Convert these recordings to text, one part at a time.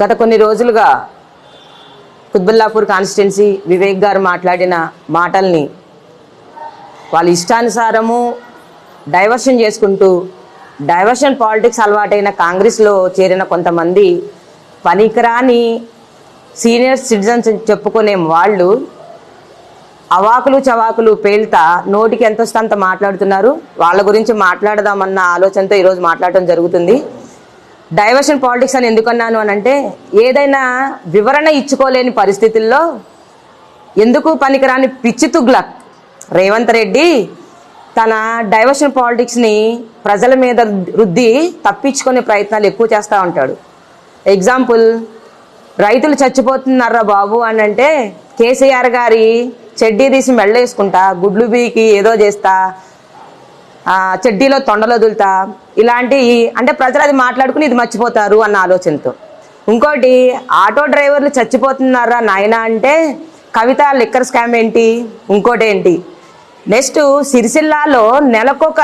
గత కొన్ని రోజులుగా కుత్బుల్లాపూర్ కాన్స్టిట్యున్సీ వివేక్ గారు మాట్లాడిన మాటల్ని వాళ్ళ ఇష్టానుసారము డైవర్షన్ చేసుకుంటూ డైవర్షన్ పాలిటిక్స్ అలవాటైన కాంగ్రెస్లో చేరిన కొంతమంది పనికిరాని సీనియర్ సిటిజన్స్ చెప్పుకునే వాళ్ళు అవాకులు చవాకులు పేల్తా నోటికి ఎంత వస్తే అంత మాట్లాడుతున్నారు. వాళ్ళ గురించి మాట్లాడదామన్న ఆలోచనతో ఈరోజు మాట్లాడటం జరుగుతుంది. డైవర్షన్ పాలిటిక్స్ అని ఎందుకన్నాను అని అంటే ఏదైనా వివరణ ఇచ్చుకోలేని పరిస్థితుల్లో ఎందుకు పనికిరాని పిచ్చి తుగ్లక్ రేవంత్ రెడ్డి తన డైవర్షన్ పాలిటిక్స్ని ప్రజల మీద రుద్ది తప్పించుకునే ప్రయత్నాలు ఎక్కువ చేస్తూ ఉంటాడు. ఎగ్జాంపుల్ రైతులు చచ్చిపోతున్నారా బాబు అని అంటే కేసీఆర్ గారి చెడ్డీ తీసి మెళ్ళేసుకుంటా గుడ్లు బీకి ఏదో చేస్తా చెడ్డీలో తొండలు వదులుతా ఇలాంటి అంటే ప్రజలు అది మాట్లాడుకుని ఇది మర్చిపోతారు అన్న ఆలోచనతో. ఇంకోటి ఆటో డ్రైవర్లు చచ్చిపోతున్నారా నాయన అంటే కవిత లిక్కర్ స్కామ్ ఏంటి? ఇంకోటి ఏంటి? నెక్స్ట్ సిరిసిల్లాలో నెలకొక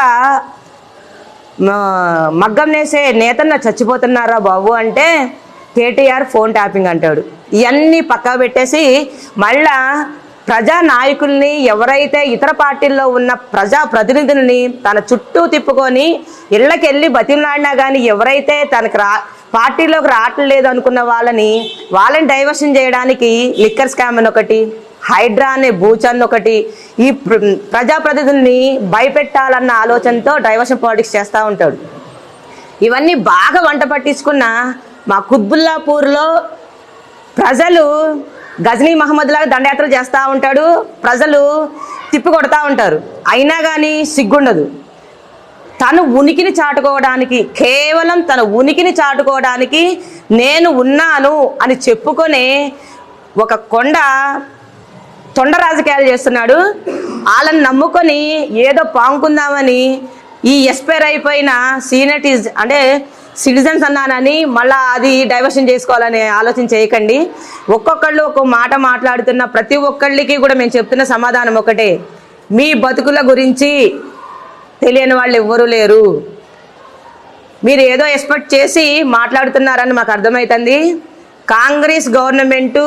మ- మగ్గం నేసే నేతన్న చచ్చిపోతున్నారా బాబు అంటే కేటీఆర్ ఫోన్ ట్యాపింగ్ అంటాడు. ఇవన్నీ పక్కా పెట్టేసి మళ్ళా ప్రజా నాయకుల్ని ఎవరైతే ఇతర పార్టీల్లో ఉన్న ప్రజా ప్రతినిధుల్ని తన చుట్టూ తిప్పుకొని ఇళ్ళకెళ్ళి బతిమలాడినా కానీ ఎవరైతే తనకు రా పార్టీలోకి రావట్లేదు అనుకున్న వాళ్ళని వాళ్ళని డైవర్షన్ చేయడానికి లిక్కర్ స్కామ్ అని ఒకటి హైడ్రా అనే బూచన్ ఒకటి ఈ ప్రజాప్రతినిధుల్ని భయపెట్టాలన్న ఆలోచనతో డైవర్షన్ పాలిటిక్స్ చేస్తూ ఉంటాడు. ఇవన్నీ బాగా వంట పట్టించుకున్న మా కుత్బుల్లాపూర్లో ప్రజలు గజనీ మహమ్మద్ లాగా దండయాత్ర చేస్తూ ఉంటాడు. ప్రజలు తిప్పి కొడతా ఉంటారు. అయినా కానీ సిగ్గుండదు. తను ఉనికిని చాటుకోవడానికి కేవలం తన ఉనికిని చాటుకోవడానికి నేను ఉన్నాను అని చెప్పుకొనే ఒక కొండ తొండ రాజకీయాలు చేస్తున్నాడు. వాళ్ళని నమ్ముకొని ఏదో పాముకుందామని ఈ ఎస్పైర్ అయిపోయిన సీనియర్ అంటే సిటిజన్స్ అన్నానని మళ్ళా అది డైవర్షన్ చేసుకోవాలని ఆలోచన చేయకండి. ఒక్కొక్కళ్ళు ఒక్కో మాట మాట్లాడుతున్న ప్రతి ఒక్కళ్ళకి కూడా మేము చెప్తున్న సమాధానం ఒకటే. మీ బతుకుల గురించి తెలియని వాళ్ళు ఎవ్వరూ లేరు. మీరు ఏదో ఎక్స్పెక్ట్ చేసి మాట్లాడుతున్నారని మాకు అర్థమవుతుంది కాంగ్రెస్ గవర్నమెంటు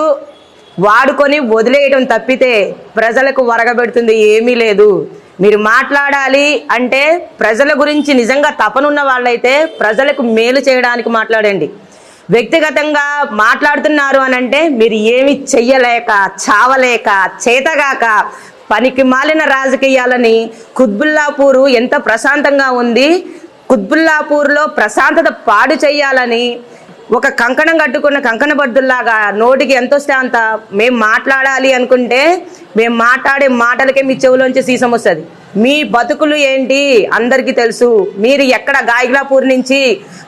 వాడుకొని వదిలేయడం తప్పితే ప్రజలకు వరగబెడుతుంది ఏమీ లేదు. మీరు మాట్లాడాలి అంటే ప్రజల గురించి నిజంగా తపనున్న వాళ్ళైతే ప్రజలకు మేలు చేయడానికి మాట్లాడండి. వ్యక్తిగతంగా మాట్లాడుతున్నారు అని అంటే మీరు ఏమి చెయ్యలేక చావలేక చేతగాక పనికి మాలిన రాజకీయాలని కుత్బుల్లాపూరు ఎంత ప్రశాంతంగా ఉంది కుత్బుల్లాపూర్లో ప్రశాంతత పాడు చేయాలని ఒక కంకణం కట్టుకున్న కంకణ బద్దుల్లాగా నోటికి ఎంత వస్తే అంత మేము మాట్లాడాలి అనుకుంటే మేము మాట్లాడే మాటలకే మీ చెవులోంచి సీసం వస్తుంది. మీ బతుకులు ఏంటి? అందరికీ తెలుసు. మీరు ఎక్కడ గాయగ్లాపూర్ నుంచి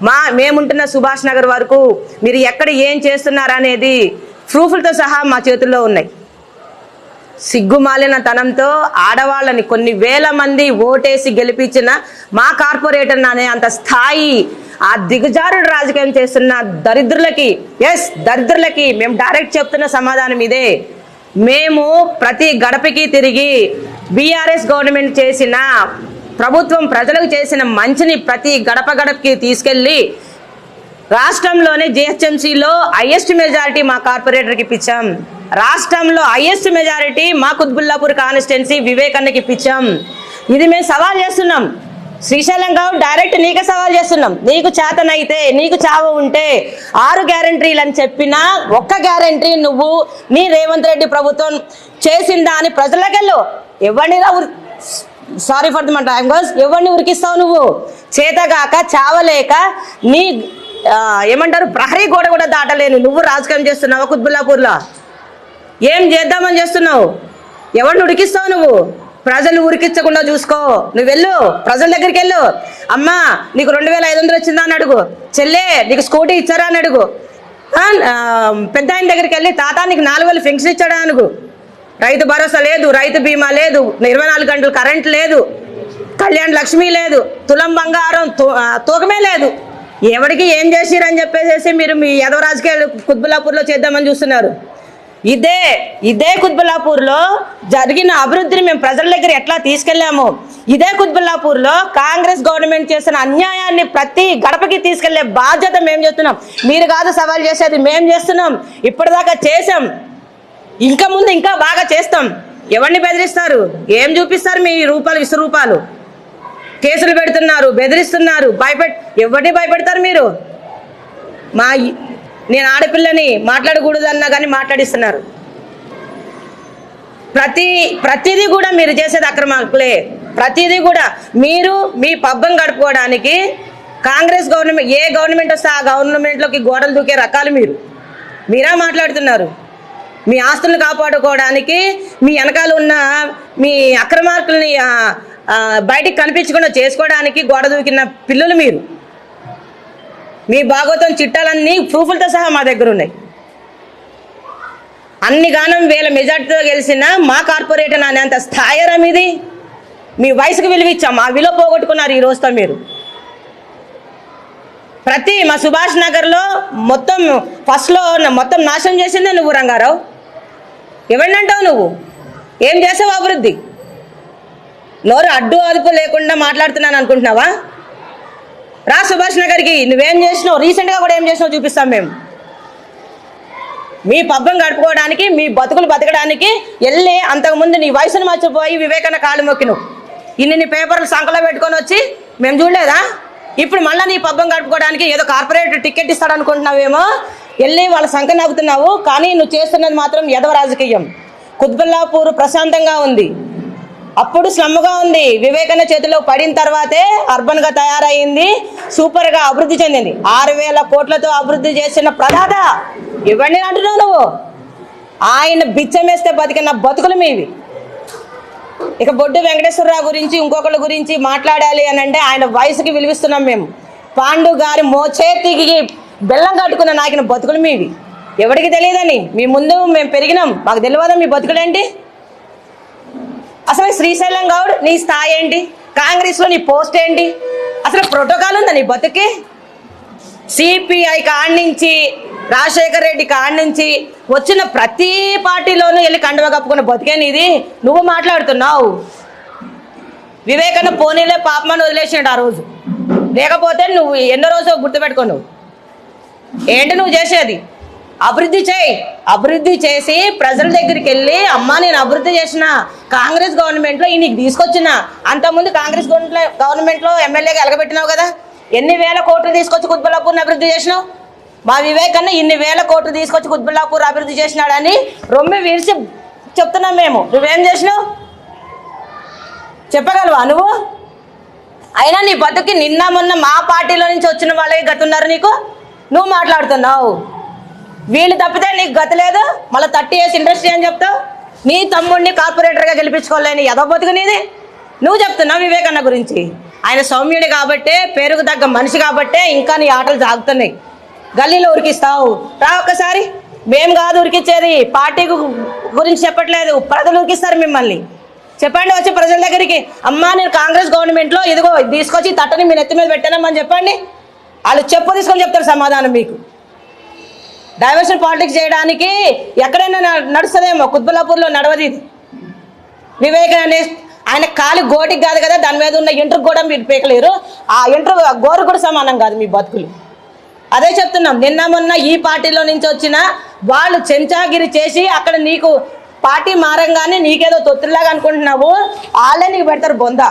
మా మేముంటున్న సుభాష్ నగర్ వరకు మీరు ఎక్కడ ఏం చేస్తున్నారు అనేది ప్రూఫ్లతో సహా మా చేతుల్లో ఉన్నాయి. సిగ్గుమాలిన తనంతో ఆడవాళ్ళని కొన్ని వేల మంది ఓటేసి గెలిపించిన మా కార్పొరేటర్ అనే అంత స్థాయి ఆ దిగజారుడు రాజకీయం చేస్తున్న దరిద్రులకి ఎస్ దరిద్రులకి మేము డైరెక్ట్ చెప్తున్న సమాధానం ఇదే. మేము ప్రతి గడపకి తిరిగి బీఆర్ఎస్ గవర్నమెంట్ చేసిన ప్రభుత్వం ప్రజలకు చేసిన మంచిని ప్రతి గడప గడపకి తీసుకెళ్ళి రాష్ట్రంలోనే జిహెచ్ఎంసీలో హైయెస్ట్ మెజారిటీ మా కార్పొరేటర్కి ఇప్పించాం. రాష్ట్రంలో హైయెస్ట్ మెజారిటీ మా కుత్బుల్లాపూర్ కాన్స్టిట్యున్సీ వివేకన్నకి ఇప్పించాం. ఇది మేము సవాల్ చేస్తున్నాం. శ్రీశైలం గౌడ్ డైరెక్ట్ నీకే సవాల్ చేస్తున్నాం. నీకు చేతనైతే నీకు చావ ఉంటే ఆరు గ్యారంటీలు అని చెప్పినా ఒక్క గ్యారంటీ నువ్వు నీ రేవంత్ రెడ్డి ప్రభుత్వం చేసిందా అని ప్రజలకెళ్ళు. ఎవరిని sorry for the time goes ఎవరిని ఉరికిస్తావు నువ్వు? చేతగాక చావలేక నీ ఏమంటారు ప్రహరీ గోడ కూడా దాటలేను నువ్వు రాజకీయం చేస్తున్నావు కుత్బుల్లాపూర్లో? ఏం చేద్దామని చేస్తున్నావు? ఎవరిని ఉడికిస్తావు నువ్వు? ప్రజలు ఉరికించకుండా చూసుకో. నువ్వు వెళ్ళు. ప్రజల దగ్గరికి వెళ్ళు. అమ్మా నీకు రెండు వేల ఐదు వందలు వచ్చిందా అని అడుగు. చెల్లే నీకు స్కూటీ ఇచ్చారా అని అడుగు. పెద్ద ఆయన దగ్గరికి వెళ్ళి తాత నీకు నాలుగు వేలు ఫెన్షన్ ఇచ్చాడా అనుగు రైతు భరోసా లేదు రైతు బీమా లేదు ఇరవై నాలుగు గంటలు కరెంట్ లేదు కళ్యాణ్ లక్ష్మి లేదు తులం బంగారం తూ- తూకమే లేదు. ఎవరికి ఏం చేసిరని చెప్పేసి మీరు మీ యదవ రాజకీయాలు కుత్బుల్లాపూర్లో చేద్దామని చూస్తున్నారు. ఇదే ఇదే కుత్బుల్లాపూర్లో జరిగిన అభివృద్ధిని మేము ప్రజల దగ్గర ఎట్లా తీసుకెళ్ళాము? ఇదే కుత్బుల్లాపూర్లో కాంగ్రెస్ గవర్నమెంట్ చేసిన అన్యాయాన్ని ప్రతి గడపకి తీసుకెళ్ళే బాధ్యత మేము చేస్తున్నాం. మీరు కాదు సవాల్ చేసేది మేము చేస్తున్నాం. ఇప్పటిదాకా చేసాం ఇంకా ముందు ఇంకా బాగా చేస్తాం. ఎవరిని బెదిరిస్తారు? ఏం చూపిస్తారు మీ రూపాలు విశ్వరూపాలు కేసులు పెడుతున్నారు బెదిరిస్తున్నారు భయపెట్ ఎవరిని భయపెడతారు మీరు? మా నేను ఆడపిల్లని మాట్లాడకూడదన్నా కానీ మాట్లాడిస్తున్నారు. ప్రతి ప్రతిదీ కూడా మీరు చేసేది అక్రమాలే ప్రతిదీ కూడా మీరు మీ పబ్బం గడుపుకోవడానికి కాంగ్రెస్ గవర్నమెంట్ ఏ గవర్నమెంట్ వస్తే ఆ గవర్నమెంట్లోకి గోడలు దూకే రకాలు మీరు. మీరా మాట్లాడుతున్నారు. మీ ఆస్తులను కాపాడుకోవడానికి మీ వెనకాల ఉన్న మీ అక్రమార్కుల్ని బయటికి కనిపించకుండా చేసుకోవడానికి గోడ దూకిన పిల్లలు మీరు. మీ భాగవతం చిట్టాలన్నీ ప్రూఫ్లతో సహా మా దగ్గర ఉన్నాయి. అన్ని గానం వేల మెజార్టీతో గెలిచిన మా కార్పొరేటర్ అనేంత స్థాయిరా మీది మీ వయసుకు విలువ ఇచ్చాం ఆ విలువ పోగొట్టుకున్నారు ఈ రోజుతో మీరు. ప్రతి మా సుభాష్ నగర్లో మొత్తం ఫస్ట్లో మొత్తం నాశనం చేసిందే నువ్వు రంగారావు. ఎవరినంటావు నువ్వు? ఏం చేసావు అభివృద్ధి? నోరు అడ్డు అదుపు లేకుండా మాట్లాడుతున్నాను అనుకుంటున్నావా? రా సుభాష్ నగర్కి. నువ్వేం చేసినావు? రీసెంట్గా కూడా ఏం చేసినావు చూపిస్తాం మేము. మీ పబ్బం గడుపుకోవడానికి మీ బతుకులు బతకడానికి వెళ్ళి అంతకుముందు నీ వయసును మర్చిపోయి వివేకన్న కాళ్ళు మొక్కిను ఇన్ని నీ పేపర్లు సంకలో పెట్టుకొని వచ్చి మేము చూడలేదా? ఇప్పుడు మళ్ళీ నీ పబ్బం గడుపుకోవడానికి ఏదో కార్పొరేట్ టికెట్ ఇస్తాడు అనుకుంటున్నావేమో వెళ్ళి వాళ్ళ సంఖ నవ్వుతున్నావు. కానీ నువ్వు చేస్తున్నది మాత్రం యదవ రాజకీయం. కుత్బుల్లాపూర్ ప్రశాంతంగా ఉంది. అప్పుడు స్లమ్గా ఉంది. వివేకానంద చేతిలో పడిన తర్వాతే అర్బన్గా తయారైంది. సూపర్గా అభివృద్ధి చెందింది. ఆరు వేల కోట్లతో అభివృద్ధి చేసిన ప్రదాత ఇవ్వండి అంటున్నావు నువ్వు? ఆయన బిచ్చమేస్తే బతికిన బతుకులు మీవి. ఇక బొడ్డు వెంకటేశ్వరరావు గురించి ఇంకొకళ్ళ గురించి మాట్లాడాలి అని అంటే ఆయన వయసుకి విలువిస్తున్నాం మేము. పాండు గారి మోచేతికి బెల్లం కట్టుకున్న నాకిన బతుకులు మీవి. ఎవరికి తెలియదని? మీ ముందు మేము పెరిగినాం. మాకు తెలియదా మీ బతుకులేంటి? అసలు శ్రీశైలం గౌడ్ నీ స్థాయి ఏంటి? కాంగ్రెస్లో నీ పోస్ట్ ఏంటి? అసలు ప్రోటోకాల్ ఉందా నీ బతుకి? సిపిఐ కాడి నుంచి రాజశేఖర్ రెడ్డి కాడి నుంచి వచ్చిన ప్రతి పార్టీలోనూ వెళ్ళి కండువ కప్పుకున్న బతికే నీది? నువ్వు మాట్లాడుతున్నావు. వివేకన్న పోనీలే పాపమని వదిలేసినాడు ఆ రోజు. లేకపోతే నువ్వు ఎన్నో రోజు గుర్తుపెట్టుకో నువ్వు ఏంటి నువ్వు చేసేది? అభివృద్ధి చేయి. అభివృద్ధి చేసి ప్రజల దగ్గరికి వెళ్ళి అమ్మా నేను అభివృద్ధి చేసిన కాంగ్రెస్ గవర్నమెంట్లో ఈ నీకు తీసుకొచ్చిన. అంతకుముందు కాంగ్రెస్ గవర్నమెంట్లో గవర్నమెంట్లో ఎమ్మెల్యేగా ఎలగబెట్టినావు కదా. ఎన్ని వేల కోట్లు తీసుకొచ్చి కుత్బలాపూర్ని అభివృద్ధి చేసినావు? మా వివేకన్న ఇన్ని వేల కోట్లు తీసుకొచ్చి కుత్బుల్లాపూర్ అభివృద్ధి చేసినాడని రొమ్మి విరిచి చెప్తున్నాం మేము. నువ్వేం చేసినావు? చెప్పగలవా నువ్వు? అయినా నీ బతుకి నిన్న మొన్న మా పార్టీలో నుంచి వచ్చిన వాళ్ళే గతున్నారు నీకు? నువ్వు మాట్లాడుతున్నావు. వీళ్ళు తప్పితే నీకు గతి లేదు? మళ్ళీ థర్టీ ఇయర్స్ ఇండస్ట్రీ అని చెప్తావు? నీ తమ్ముడిని కార్పొరేటర్గా గెలిపించుకోలేని ఎదో బతుకు నీది? నువ్వు చెప్తున్నావు వివేకన్న గురించి? ఆయన సౌమ్యుడు కాబట్టే పేరుకు తగ్గ మనిషి కాబట్టే ఇంకా నీ ఆటలు సాగుతున్నాయి. గల్లీలో ఉరికిస్తావు. రా ఒక్కసారి. మేం కాదు ఉరికిచ్చేది. పార్టీ గురించి చెప్పట్లేదు. ప్రజలు ఉరికిస్తారు మిమ్మల్ని. చెప్పండి వచ్చి ప్రజల దగ్గరికి. అమ్మా నేను కాంగ్రెస్ గవర్నమెంట్లో ఇదిగో తీసుకొచ్చి తట్టని మీ నెత్తి మీద పెట్టానమ్మని చెప్పండి. వాళ్ళు చెప్పు తీసుకొని చెప్తారు సమాధానం మీకు. డైవర్షన్ పాలిటిక్స్ చేయడానికి ఎక్కడైనా నడుస్తుందేమో. కుత్బలాపూర్లో నడవది వివేకానంద ఆయన కాలి గోటికి కాదు కదా దాని మీద ఉన్న ఇంటర్ కూడా మీరు పీకలేరు. ఆ ఇంటర్ గోరు కూడా సమానం కాదు మీ బతుకులు. అదే చెప్తున్నాం నిన్న మొన్న ఈ పార్టీలో నుంచి వచ్చిన వాళ్ళు చెంచాగిరి చేసి అక్కడ నీకు పార్టీ మారంగానే నీకేదో తొత్తులాగా అనుకుంటున్నావు వాళ్ళే నీకు పెడతారు బొంద.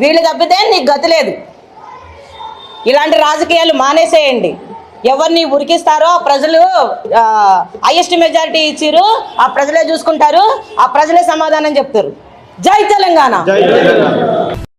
వీళ్ళు తప్పితే నీకు గతి లేదు. ఇలాంటి రాజకీయాలు మానేసేయండి. ఎవరిని ఉరికిస్తారో ఆ ప్రజలు హైయెస్ట్ మెజారిటీ ఇచ్చిరు ఆ ప్రజలే చూసుకుంటారు ఆ ప్రజలే సమాధానం చెప్తారు. జై తెలంగాణ!